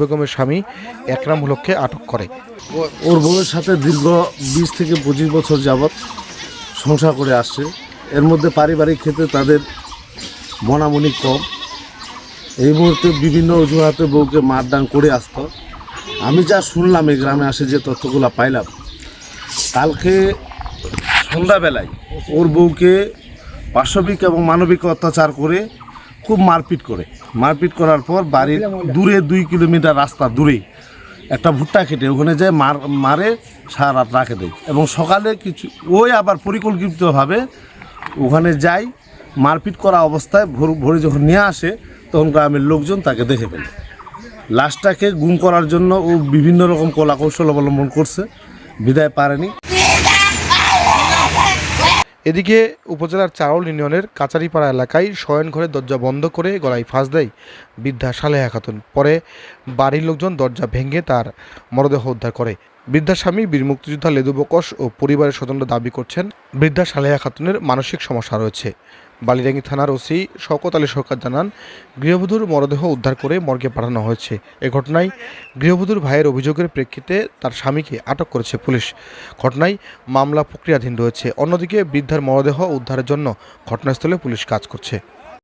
বেগমের স্বামী একরাম হলককে আটক করে। ওর বউয়ের সাথে দীর্ঘ বিশ থেকে পঁচিশ বছর যাবৎ সংসার করে আসছে। এর মধ্যে পারিবারিক ক্ষেত্রে তাদের মনামনি কম। এই মুহূর্তে বিভিন্ন অজুহাতে বউকে মারদান করে আসতো। আমি যা শুনলাম এই গ্রামে আসে যে তথ্যগুলো পাইলাম, কালকে সন্ধ্যাবেলায় ওর বউকে পাশবিক এবং মানবিক অত্যাচার করে খুব মারপিট করে। মারপিট করার পর বাড়ির দূরে দুই কিলোমিটার রাস্তা দূরেই একটা ভুট্টা খেটে ওখানে যায় মার, মারে, সারা রাত রাখে দেয়। এবং সকালে কিছু, ওই আবার পরিকল্পিতভাবে ওখানে যাই, মারপিট করা অবস্থায় ভোর, ভোরে যখন নিয়ে আসে, তখন গ্রামের লোকজন তাকে দেখে ফেলে। লাশটাকে গুম করার জন্য ও বিভিন্ন রকম কলা কৌশল অবলম্বন করছে, বিদায় পারেনি। এদিকে উপজেলার চারল ইউনিয়নের কাচারিপাড়া এলাকায় শয়নঘরের দরজা বন্ধ করে গলায় ফাঁস দেয় বৃদ্ধা সালেহা খাতুন। পরে বাড়ির লোকজন দরজা ভেঙে তার মরদেহ উদ্ধার করে। বৃদ্ধার স্বামী বীর মুক্তিযোদ্ধা লেদু বকশ ও পরিবারের স্বজনরা দাবি করছেন, বৃদ্ধা সালেহা খাতুনের মানসিক সমস্যা রয়েছে। বালিরাঙ্গি থানার ওসি শওকত আলী সরকার জানান, গৃহবধূর মরদেহ উদ্ধার করে মর্গে পাঠানো হয়েছে। এ ঘটনায় গৃহবধূর ভাইয়ের অভিযোগের প্রেক্ষিতে তার স্বামীকে আটক করেছে পুলিশ। ঘটনায় মামলা প্রক্রিয়াধীন রয়েছে। অন্যদিকে বৃদ্ধার মরদেহ উদ্ধারের জন্য ঘটনাস্থলে পুলিশ কাজ করছে।